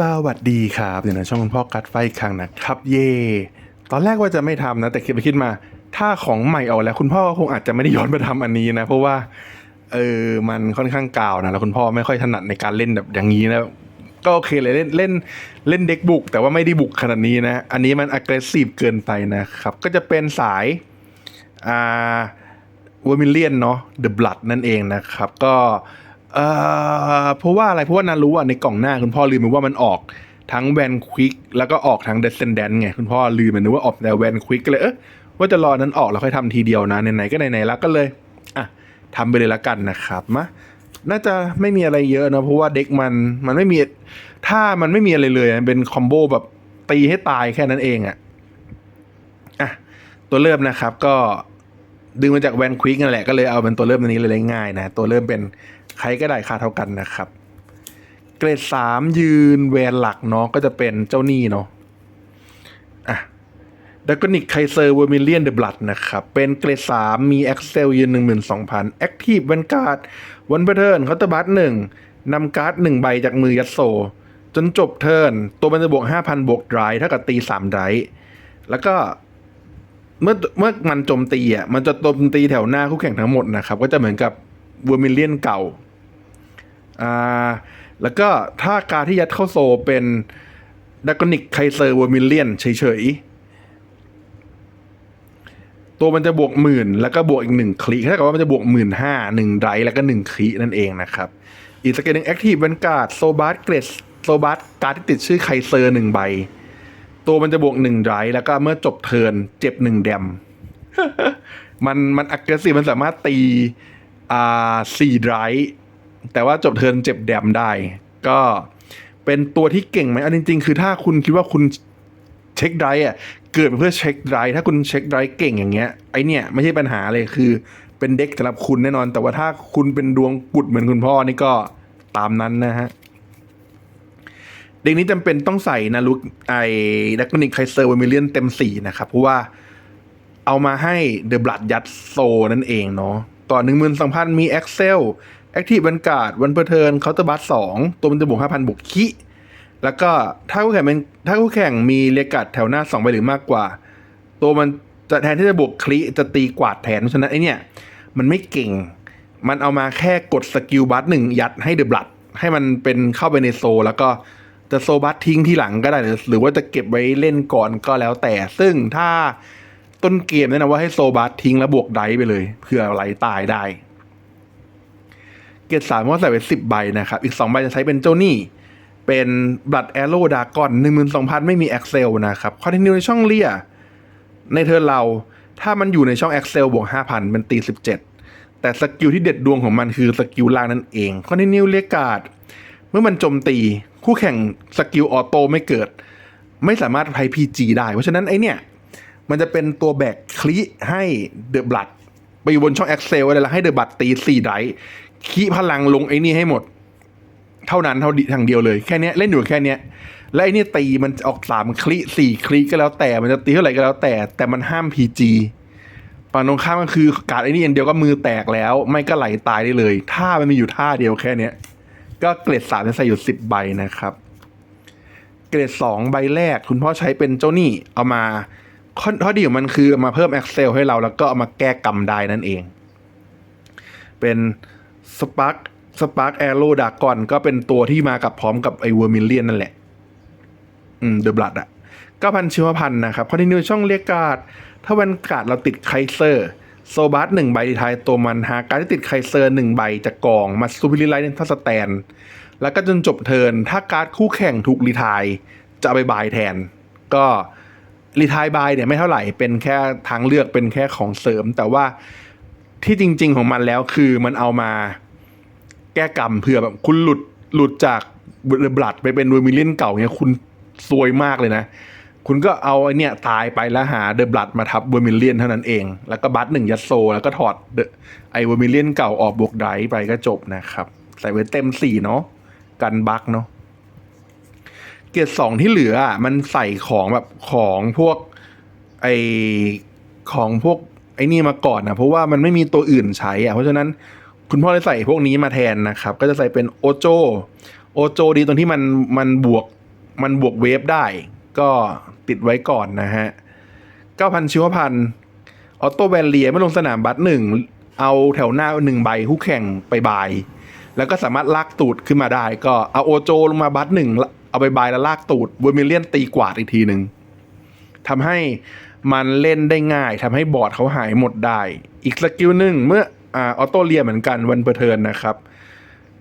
สวัสดีครับอยู่ในช่องคุณพ่อกัดไฟครั้งนะครับ เย่ตอนแรกว่าจะไม่ทำนะ แต่คิดไปคิดมา ถ้าของใหม่ออกแล้วคุณพ่อก็คงอาจจะไม่ได้ย้อนมาทำอันนี้นะ เพราะว่าเออมันค่อนข้างกาวนะแล้วคุณพ่อไม่ค่อยถนัดในการเล่นแบบอย่างนี้นะก็โอเคเลยเล่นเล่นเล่นเด็กบุก แต่ว่าไม่ได้บุกขนาดนี้นะ อันนี้มัน aggressive เกินไปนะครับ ก็จะเป็นสายอ่าวอร์มิเลียนเนาะเดอะบลัดนั่นเองนะครับ ก็เอ่อเพราะว่าอะไรเพราะว่านารู้อะในกล่องหน้าคุณพ่อลืมไปว่ามันออกทั้งแวนควิกแล้วก็ออกทั้งเดซเซนแดนไงคุณพ่อลืมไปนึกว่าออกแต่แวนควิกก็เลยเออว่าจะรอนั้นออกแล้วค่อยทำทีเดียวนะไหนๆก็ไหนๆแล้วก็เลยอะทำไปเลยละกันนะครับมาน่าจะไม่มีอะไรเยอะนะเพราะว่าเด็กมันมันไม่มีถ้ามันไม่มีอะไรเลยมันเป็นคอมโบแบบตีให้ตายแค่นั้นเองอะอะตัวเริ่มนะครับก็ ดึงมาจากแวนควิกนั่นแหละก็เลยเอาเป็นตัวเริ่มตัวนี้เลยง่ายนะ ตัวเริ่มเป็นใครก็ได้ค่าเท่ากันนะครับ เกรดสามยืนแวนหลักเนาะก็จะเป็นเจ้าหนี้เนาะอะดักกนิกไคเซอร์เวอร์มิเลียนเดอะบลัดนะครับ เป็นเกรดสามมีแอคเซลยืนหนึ่งหมื่นสองพันแอคทีฟแวนการ์ดวันเบเทิร์นเคาน์เตอร์บัตหนึ่งนำการ์ดหนึ่งใบจากมือยัดโซ จนจบเทิร์นตัวมันจะบวกห้าพันบวกไรเท่ากับตีสามไรแล้วก็ เมื่อเมื่อมันโจมตีอะมันจะโจมตีแถวหน้าคู่แข่งทั้งหมดนะครับ ก็จะเหมือนกับเวอร์มิเลียนเก่าอ่าแล้วก็ถ้าการที่ยัดเข้าโซเป็นดักนิกไคเซอร์เวอร์มิเลียนเฉยๆ ตัวมันจะบวกหมื่นแล้วก็บวกอีกหนึ่งคลิเท่ากับว่ามันจะบวกหมื่นห้าหนึ่งไรแล้วก็หนึ่งคลินั่นเองนะครับ อีกสเกลหนึ่งแอคทีฟเป็นการ์ดโซบาร์เกรสโซบาร์การ์ดที่ติดชื่อไคเซอร์หนึ่งใบ ตัวมันจะบวกหนึ่งไรแล้วก็เมื่อจบเทิร์นเจ็บหนึ่งแดม มันมันอักเสบมันสามารถตีอ่าสี่ไรแต่ว่าจบเทิร์นเจ็บแดมได้ ก็เป็นตัวที่เก่งไหมเอาจริง ๆ คือถ้าคุณคิดว่าคุณเช็คไรอะเกิดเพื่อเช็คไรถ้าคุณเช็คไรเก่งอย่างเงี้ยไอเนี่ยไม่ใช่ปัญหาเลยคือเป็นเด็กสำหรับคุณแน่นอน แต่ว่าถ้าคุณเป็นดวงปุดเหมือนคุณพ่อนี่ก็ตามนั้นนะฮะ เด็กนี้จำเป็นต้องใส่นารุกไอ้ดักนิกไคเซอร์เวมิเลียนเต็มสี่นะครับ เพราะว่าเอามาให้เดอะบลัดยัดโซนั่นเองเนาะต่อหนึ่งหมื่นสองพันมีแอคเซลแอคทีฟวันการ์ดวันเพอร์เทิร์นเคาน์เตอร์บัสสองตัวมันจะบวกห้าพันบวกคิแล้วก็ถ้าคู่แข่งเป็นถ้าคู่แข่งมีเลกัดแถวหน้าสองใบหรือมากกว่า ตัวมันจะแทนที่จะบวกคลิจะตีกวาดแทนเพราะฉะนั้นไอเนี่ยมันไม่เก่ง มันเอามาแค่กดสกิลบัสหนึ่งยัดให้เดอะบลัดให้มันเป็นเข้าไปในโซแล้วก็ จะโซบัสทิ้งที่หลังก็ได้ หรือว่าจะเก็บไว้เล่นก่อนก็แล้วแต่ ซึ่งถ้าต้นเกมแนะนำว่าให้โซบัสทิ้งแล้วบวกไดไปเลยเผื่อไหลตายได้ เกรดสามก็ใส่ไปสิบใบนะครับ อีกสองใบจะใช้เป็นเจ้าหนี้เป็นบลัดแอโร่ดากอนหนึ่งหมื่นสองพันไม่มีแอคเซลนะครับคอนติเนียในช่องเลียในเทิร์นเราถ้ามันอยู่ในช่อง Excel บวก 5,000เป็นตี 17 แต่สกิลที่เด็ดดวงของมันคือสกิลล่างนั่นเอง Continue เรียกาด มื่อมันโจมตี คู่แข่งสกิลออโต้ไม่เกิด ไม่สามารถใช้ PG ได้ เพราะฉะนั้นไอเนี่ยมันจะเป็นตัวแบกคลิให้เดอะบลัดไปอยู่บนช่อง Excel อะไรแล้วให้เดอะบลัดตี4ไดคีพลังลงไอ้นี่ให้หมด เท่านั้นเท่าดีทางเดียวเลยแค่นี้เล่นอยู่แค่นี้และไอ้นี่ตีมันจะออกสามคลิสี่คลิก็แล้วแต่มันจะตีเท่าไหร่ก็แล้วแต่ แต่มันห้ามพีจีฝั่งตรงข้ามก็คือการดไอ้นี่อันเดียวก็มือแตกแล้ว ไม่ก็ไหลตายได้เลยถ้ามันมีอยู่ท่าเดียวแค่เนี้ย ก็เกรดสามจะใส่อยู่สิบใบนะครับ เกรดสองใบแรกคุณพ่อใช้เป็นเจ้าหนี้เอามาข้อดีของมันคืออามาเพิ่ม Excel ให้เราแล้วก็เอามาแก้กรรมได้นั่นเอง เป็นสปาร์ k สปาร์ k แอโร่ดากอนก็เป็นตัวที่มากับพร้อมกับไอเวอร์มิเลียนนั่นแหละ อืมเดอะบลัดอะก้าพันชิวพันนะครับ คอนติเนียช่องเรียกการ์ดถ้าวันการ์ดเราติดไคเซอร์ โซบัสหนึ่งใบท้ายตัวมันหาการดที่ติดไคเซอร์หนึ่งใบจากกองมาซูพิลิไลท์ในทัสแตน แล้วก็จนจบเทินถ้าการ์ดคู่แข่งถูกรีทายจะไปบายแทน ก็รีทายบายเนี่ยไม่เท่าไหร่เป็นแค่ทางเลือกเป็นแค่ของเสริม แต่ว่าที่จริง ๆของมันแล้วคือมันเอามาแก้กรรมเผื่อแบบคุณหลุดหลุดจากบลัดไปเป็นเวอร์มิเลียนเก่าเนี่ยคุณซวยมากเลยนะ คุณก็เอาไอเนี่ยตายไปแล้วหาเดอะบลัดมาทับเวอร์มิเลียนเท่านั้นเอง แล้วก็บัตหนึ่งยัดโซ แล้วก็ถอดไอเวอร์มิเลียนเก่าออกบวกไดไปก็จบนะครับ ใส่ไว้เต็มสี่เนาะกันบักเนาะเกียร์สองที่เหลืออะมันใส่ของแบบของพวกไอของพวกไอ้นี่มาก่อนนะเพราะว่ามันไม่มีตัวอื่นใช้อะเพราะฉะนั้นคุณพ่อเลยใส่พวกนี้มาแทนนะครับ ก็จะใส่เป็นโอโจโอโจดีตรงที่มันมันบวกมันบวกเวฟได้ ก็ ติดไว้ก่อนนะฮะ 9,000 ชิวพันออโต้แวนเลียไม่ลงสนามบัตรหนึ่งเอาแถวหน้าหนึ่งใบคู่แข่งไปบาย แล้วก็สามารถลากตูดขึ้นมาได้ ก็เอาโอโจลงมาบัตรหนึ่งเอาไปบายแล้วลากตูดเวอร์มิเลียนตีกวาดอีกทีหนึ่งทำให้มันเล่นได้ง่ายทำให้บอร์ดเขาหายหมดได้ อีกสกิลหนึ่งเมื่ออ่าออโต้เลียเหมือนกันวันเปอร์เทินนะครับ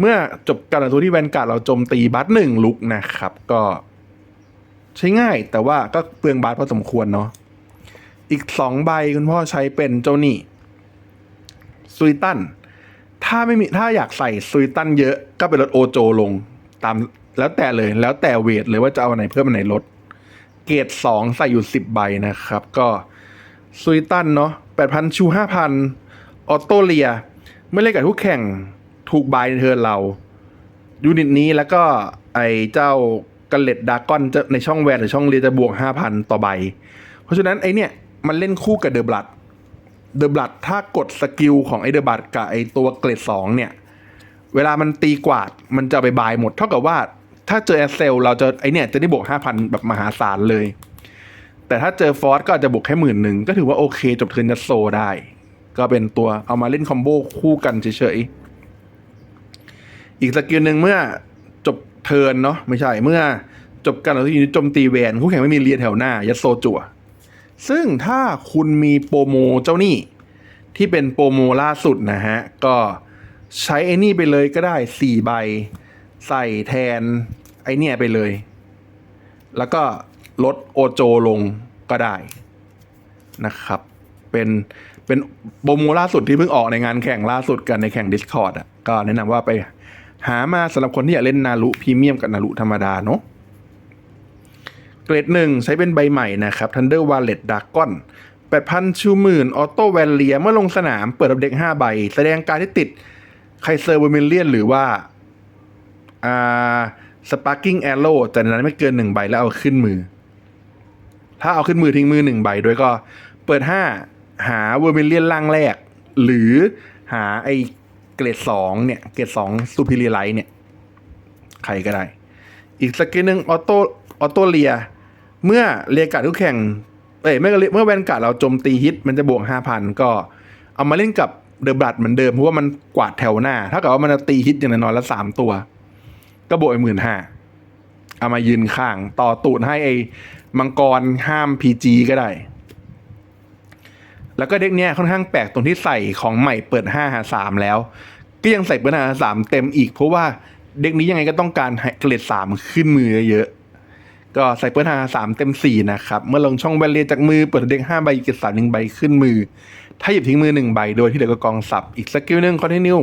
เมื่อจบการต่อสู้ที่แวนการ์ดเราโจมตีบัตหนึ่งลุกนะครับ ก็ ใช้ง่ายแต่ว่าก็เปลืองบัตพอสมควรเนาะอีกสองใบคุณพ่อใช้เป็นเจ้านี่ซุยตันถ้าไม่มีถ้าอยากใส่ซุยตันเยอะก็ไปลดโอโจลงตามแล้วแต่เลยแล้วแต่เวทเลยว่าจะเอาไหนเพิ่มอันไหนลด เกรดสองใส่อยู่สิบใบนะครับ ก็ซุยตันเนาะแปดพันชูห้าพันออโตเลียเมื่อเล่นกับคู่แข่งถูกบายในเทิร์นเรายูนิตนี้แล้วก็ไอเจ้า กัลเลตดดากอนจะในช่องแวนหรือช่องเรียจะบวกห้าพันต่อใบ เพราะฉะนั้นไอเนี่ยมันเล่นคู่กับเดอะบลัดเดอะบลัดถ้ากดสกิลของไอเดอะบลัดกับไอตัวเกรดสองเนี่ย เวลามันตีกวาดมันจะไปบายหมด เท่ากับว่าถ้าเจอแอสเซลเราจะไอเนี่ยจะได้บวกห้าพันแบบมหาศาลเลย แต่ถ้าเจอฟอสก็อาจจะบวกแค่หมื่นหนึ่งก็ถือว่าโอเค จบเทิร์นยัโซได้ ก็เป็นตัวเอามาเล่นคอมโบคู่กันเฉยๆอีกสกิลหนึ่งเมื่อ เทิร์นเนาะไม่ใช่เมื่อจบการต่อสู้ยูนิตโจมตีแวนคู่แข่งไม่มีเรียแถวหน้า ยัดโซจั่วซึ่งถ้าคุณมีโปรโมเจ้านี่ที่เป็นโปรโมล่าสุดนะฮะ ก็ใช้ไอ้นี่ไปเลยก็ได้สี่ใบ ใส่แทนไอเนี่ยไปเลย แล้วก็ลดโอโจลงก็ได้นะครับ เป็นเป็นโปรโมล่าสุดที่เพิ่งออกในงานแข่งล่าสุดกันในแข่ง Discord อะก็แนะนำว่าไป หามาสำหรับคนที่อยากเล่นนารุพรีเมียมกับนารุธรรมดาเนาะเกรดหนึ่งใช้เป็นใบใหม่นะครับ Thunder Wallet Dragon 8,000ชูหมื่นออโต้แวนเลียเมื่อลงสนามเปิดรับเด็ก 5 ใบ แสดงการที่ติดไคเซอร์เวอร์มิเลียนหรือว่าอ่าสปาร์กิ้งแอโร่แต่นั้นไม่เกินหนึ่งใบแล้วเอาขึ้นมือ ถ้าเอาขึ้นมือทิ้งมือหนึ่งใบโดยก็เปิดห้าหาเวอร์มิเลียนล่างแรก หรือหาไอ เกรดสองเนี่ย เกรดสองซูพิเรียไลท์เนี่ย ใครก็ได้ อีกสกิลหนึ่งออโต้ออโต้เลีย เมื่อเรียกาดทุกแข่ง เอ้ยเมื่อเมื่อแวนการ์ดเราโจมตีฮิต มันจะบวกห้าพันก็เอามาเล่นกับเดอะบลัดเหมือนเดิม เพราะว่ามันกวาดแถวหน้า ถ้าเกับว่ามันตีฮิตอย่างน้อยๆละสามตัว ก็บวกไปหมื่นห้าเอามายืนข้าง ต่อตูดให้ไอ้มังกรห้ามพีจีก็ได้ แล้วก็เด็กเนี้ยค่อนข้างแปลกตรงที่ใส่ของใหม่เปิดห้าหาสามแล้ว ก็ยังใส่เปิดหาหาสามเต็มอีก เพราะว่าเด็กนี้ยังไงก็ต้องการเกรดสามขึ้นมือเยอะก็ใส่เปิดหาสามเต็มสี่นะครับ เมื่อลงช่องแบนเลียจากมือเปิดเด็กห้าใบเกรดสามหนึ่งใบขึ้นมือ ถ้าหยิบทิ้งมือหนึ่งใบโดยที่เหลือก็กองสับอีกสกิลหนึ่งคอนติเนีย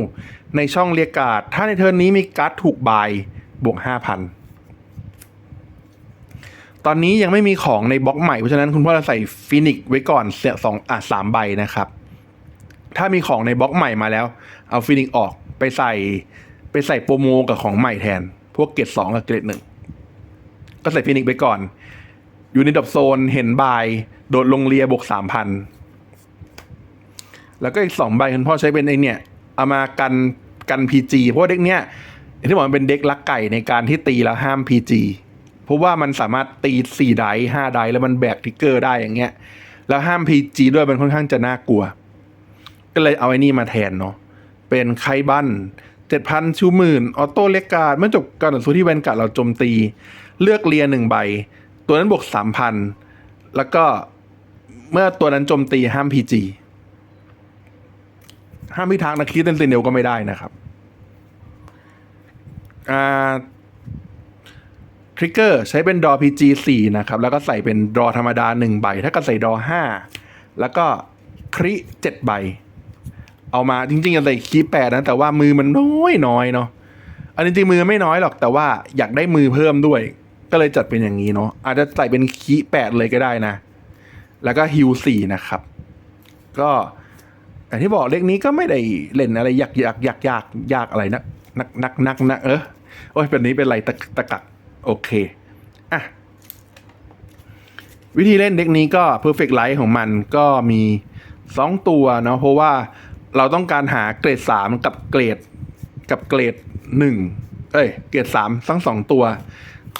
ในช่องเรียกการ์ดถ้าในเทิร์นนี้มีการ์ดถูกใบบวกห้าพัน ตอนนี้ยังไม่มีของในบล็อกใหม่ เพราะฉะนั้นคุณพ่อจะใส่ฟินิกไว้ก่อนเสียสองอะสามใบนะครับ ถ้ามีของในบล็อกใหม่มาแล้ว เอาฟินิกออกไปใส่ไปใส่โปรโมกับของใหม่แทน พวกเกรดสองกับเกรดหนึ่งก็ใส่ฟินิกไปก่อน อยู่ในดับโซนเห็นบาย โดดลงเรียบวกสามพันแล้วก็อีกสองใบคุณพ่อใช้เป็นไอเนี่ยเอามากันกันพีจีเพราะเด็กเนี้ยอย่างที่บอกมันเป็นเด็กลักไก่ในการที่ตีแล้วห้ามพีจี เพราะว่ามันสามารถตีสี่ไดห้าไดแล้วมันแบกทิกเกอร์ได้อย่างเงี้ย แล้วห้ามพีจีด้วยมันค่อนข้างจะน่ากลัว ก็เลยเอาไอ้นี่มาแทนเนาะเป็นไคบันเจ็ดพันชูหมื่นออโต้เลกการ์ดเมื่อจบการต่อสู้ที่แวนการ์ดเราโจมตี เลือกเรียหนึ่งใบ ตัวนั้นบวกสามพันแล้วก็เมื่อตัวนั้นโจมตีห้ามพีจีห้ามพิทักษ์นะคิดเซนติเนลก็ไม่ได้นะครับ อ่า ทริกเกอร์ใช้เป็นดอ PG 4นะครับ แล้วก็ใส่เป็นดอธรรมดา 1 ใบ ถ้าก็ใส่ดอ 5 แล้วก็คริ7ใบ เอามาจริงๆจะใส่คีแปดนะ แต่ว่ามือมันน้อยน้อยเนาะอันนี้จริงๆมือไม่น้อยหรอกแต่ว่าอยากได้มือเพิ่มด้วย ก็เลยจัดเป็นอย่างนี้เนาะอาจจะใส่เป็นคีแปดเลยก็ได้นะ แล้วก็ฮิวสี่นะครับ ก็อย่างที่บอกเลขนี้ก็ไม่ได้เล่นอะไรยากยากยากยากยากอะไรนะนักนักนักนะเออโอ้ยเป็นนี้เป็นไรตะตะกัก โอเค อะ วิธีเล่นเด็กนี้ก็ Perfect Light ของมันก็มีสองตัวเนาะเพราะว่าเราต้องการหาเกรดสามกับเกรดกับเกรดหนึ่งเอ้ย เกรดสามทั้งสองตัว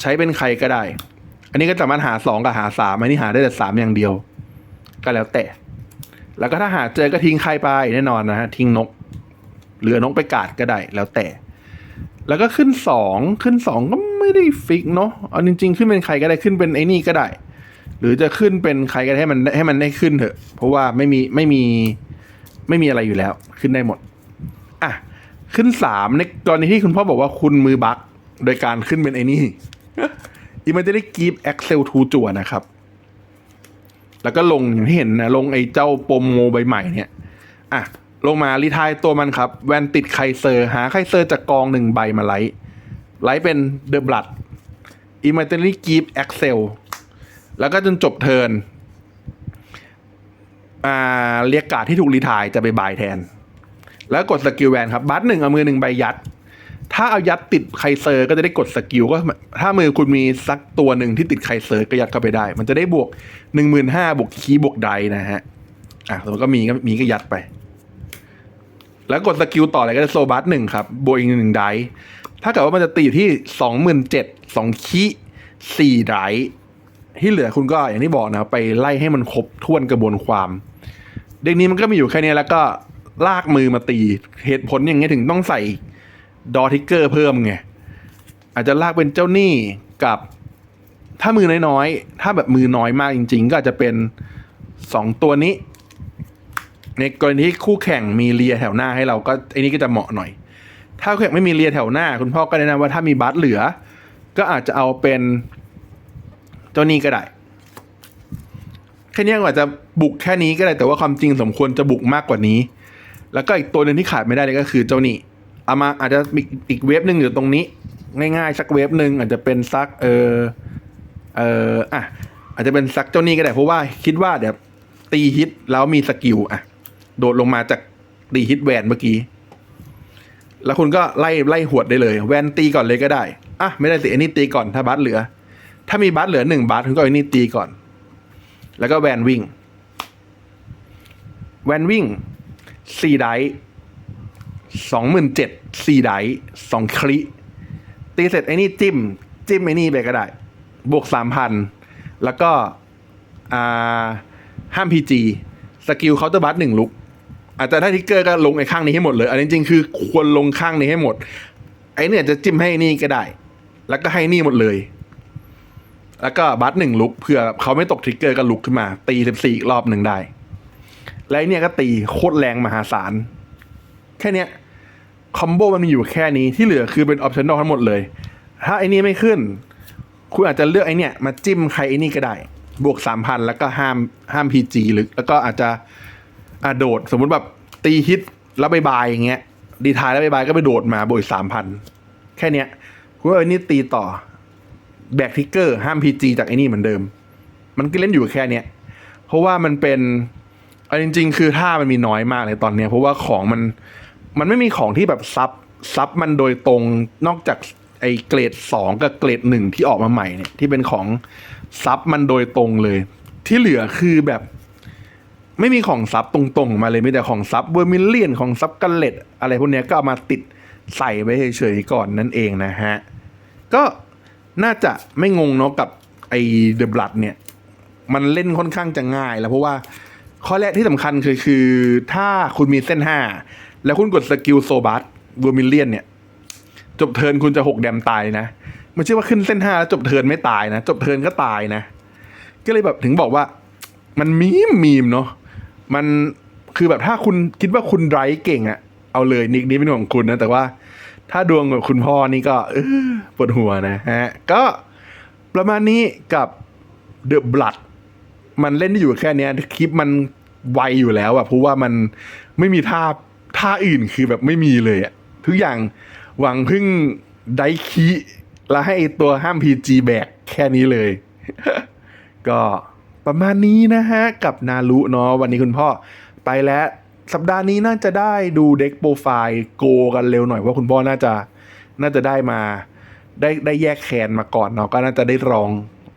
ใช้เป็นใครก็ได้ อันนี้ก็สามารถหาสองกับหาสามอันนี้หาได้แต่สามอย่างเดียว ก็แล้วแต่ แล้วก็ถ้าหาเจอก็ทิ้งใครไปแน่นอนนะฮะ ทิ้งนก เหลือนกไปกาดก็ได้แล้วแต่ แล้วก็ขึ้นสองขึ้นสองก็ ไม่ได้ฟิกเนาะเอาจริง ๆ ขึ้นเป็นใครก็ได้ขึ้นเป็นไอ้นี่ก็ได้ หรือจะขึ้นเป็นใครก็ได้ให้มันให้มันได้ขึ้นเถอะ เพราะว่าไม่มีไม่มีไม่มีอะไรอยู่แล้ว ขึ้นได้หมด อะ ขึ้นสามในกรณีที่คุณพ่อบอกว่าคุณมือบักโดยการขึ้นเป็นไอ้นี่อีมันจะได้กีฟ Excel 2จั่วนะครับ แล้วก็ลงอย่างที่เห็นนะลงไอ้เจ้าโปรโมใบใหม่เนี่ย อะ ลงมารีทายตัวมันครับ แวนติดไคเซอร์ หาไคเซอร์จากกองหนึ่งใบมาไลท์ ไลท์เป็นเดอะบลัดอีมันจะได้กีฟ Excel แล้วก็จนจบเทิร์นอ่าเรียกการ์ดที่ถูกรีทายจะไปบายแทน แล้วกดสกิลแวนครับบัตหนึ่งเอามือหนึ่งใบยัด ถ้าเอายัดติดไคเซอร์ก็จะได้กดสกิลก็ถ้ามือคุณมีสักตัวหนึ่งที่ติดไคเซอร์ก็ยัดเข้าไปได้ มันจะได้บวกหนึ่งหมื่นห้าบวกคีบวกไดนะฮะอะสมมติก็มีก็มีก็ยัดไป แล้วกดสกิลต่ออะไรก็ได้โซบัสหนึ่งครับบวกอีกหนึ่งได ถ้าเกิดว่ามันจะตีอยู่ที่สองหมื่นเจ็ดสองคีสี่ไดที่เหลือคุณก็อย่างที่บอกนะครับไปไล่ให้มันครบถ้วนกระบวนความ เด็กนี้มันก็มีอยู่แค่นี้แล้วก็ลากมือมาตีเหตุผลอย่างเงี้ยถึงต้องใส่ดอทิกเกอร์เพิ่มไงอาจจะลากเป็นเจ้าหนี้กับถ้ามือน้อยๆ ถ้าแบบมือน้อยมากจริง ๆ ก็อาจจะเป็นสองตัวนี้ ในกรณีที่คู่แข่งมีเลียแถวหน้าให้เราก็ไอ้นี้ก็จะเหมาะหน่อย ถ้าแข่งไม่มีเลียแถวหน้า คุณพ่อก็แนะนำว่าถ้ามีบัสเหลือ ก็อาจจะเอาเป็นเจ้านี้ก็ได้แค่นี้อาจจะบุกแค่นี้ก็ได้แต่ว่าความจริงสมควรจะบุกมากกว่านี้ แล้วก็อีกตัวหนึ่งที่ขาดไม่ได้เลยก็คือเจ้านี่เอามาอาจจะมีอีกเวฟหนึ่งอยู่ตรงนี้ ง่ายๆสักเวฟหนึ่งอาจจะเป็นซักเออเอออะอาจจะเป็นซักเจ้านี่ก็ได้เพราะว่าคิดว่าเดี๋ยวตีฮิตแล้วมีสกิลอะ โดดลงมาจากตีฮิตแวนเมื่อกี้ แล้วคุณก็ไล่ไล่หวดได้เลย แวนตีก่อนเลยก็ได้ อะไม่ได้ตีอันนี้ตีก่อนถ้าบัสเหลือ ถ้ามีบัสเหลือหนึ่งบัสคุณก็เอาอันนี้ตีก่อน แล้วก็แวนวิ่ง แวนวิ่งสี่ไดสองหมื่นเจ็ดสี่ไดสองคลิตีเสร็จไอ้นี่จิ้ม จิ้มไอ้นี่ไปก็ได้ บวกสามพันแล้วก็อ่าห้ามพีจีสกิลเคาน์เตอร์บัสหนึ่งลุก อาจจะถ้าทิกเกอร์ก็ลงไอ้ข้างนี้ให้หมดเลย อันนี้จริงๆคือควรลงข้างนี้ให้หมด ไอ้เนี่ยจะจิ้มให้นี่ก็ได้ แล้วก็ให้นี่หมดเลย แล้วก็บัสหนึ่งลุกเผื่อเขาไม่ตกทริกเกอร์ก็ลุกขึ้นมา ตีสิบสี่รอบหนึ่งได้ และไอ้เนี่ยก็ตีโคตรแรงมหาศาล แค่เนี้ยคอมโบมันมีอยู่แค่นี้ที่เหลือคือเป็นออปชั่นอลทั้งหมดเลย ถ้าไอ้นี่ไม่ขึ้น คุณอาจจะเลือกไอ้นี่มาจิ้มใครไอ้นี่ก็ได้ บวกสามพันแล้วก็ห้ามห้ามพีจีหรือ แล้วก็อาจจะ อะโดด สมมุติแบบตีฮิตแล้วบายบายอย่างเงี้ย ดีทายแล้วบายบายก็ไปโดดมาบวกสามพันแค่เนี้ยคุณเอาไอ้นี่ตีต่อ แบกทิกเกอร์ห้ามพีจีจากไอ้นี่เหมือนเดิม มันก็เล่นอยู่แค่เนี้ยเพราะว่ามันเป็นเอาจริง ๆ คือท่ามันมีน้อยมากเลยตอนเนี้ยเพราะว่าของมันมันไม่มีของที่แบบซับซับมันโดยตรงนอกจากไอ้เกรดสองกับเกรดหนึ่งที่ออกมาใหม่เนี่ยที่เป็นของซับมันโดยตรงเลย ที่เหลือคือแบบ ไม่มีของซับตรงๆมาเลยมีแต่ของซับเวอร์มิลเลียนของซับกันเลตอะไรพวกนี้ก็เอามาติดใส่ไว้เฉยๆก่อนนั่นเองนะฮะ ก็น่าจะไม่งงเนาะกับไอ้เดอะบลัดเนี่ย มันเล่นค่อนข้างจะง่ายแล้วเพราะว่าข้อแรกที่สำคัญคือคือถ้าคุณมีเส้นห้าแล้วคุณกดสกิลโซบัสเวอร์มิลเลียนเนี่ย จบเทิร์นคุณจะหกแดมตายนะไม่ใช่ว่าขึ้นเส้นห้าแล้วจบเทิร์นไม่ตายนะ จบเทิร์นก็ตายนะ ก็เลยแบบถึงบอกว่า มันมีมมีมเนาะ มันคือแบบถ้าคุณคิดว่าคุณไรเก่งอะเอาเลยนิกนี้เป็นของคุณนะ แต่ว่าถ้าดวงกับคุณพ่อนี่ก็ปวดหัวนะฮะ ก็ประมาณนี้กับเดอะบลัดมันเล่นได้อยู่แค่เนี้ยคลิปมันไวอยู่แล้วอะเพราะว่ามันไม่มีท่าท่าอื่นคือแบบไม่มีเลยอะทุกอย่างหวังพึ่งไดคีแล้วให้ตัวห้ามพีจีแบกแค่นี้เลย ก็ ประมาณนี้นะฮะ กับนารุเนาะวันนี้คุณพ่อไปแล้วสัปดาห์นี้น่าจะได้ดูเด็กโปรไฟล์โกกันเร็วหน่อยเพราคุณพ่อน่าจะน่าจะได้มาได้ได้แยกแคนมาก่อนเนาะก็น่าจะได้ลอง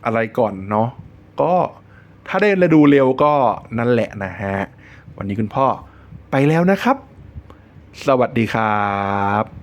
อะไรก่อนเนาะก็ถ้าได้ระดูเร็วก็นั่นแหละนะฮะ วันนี้คุณพ่อไปแล้วนะครับ สวัสดีครับ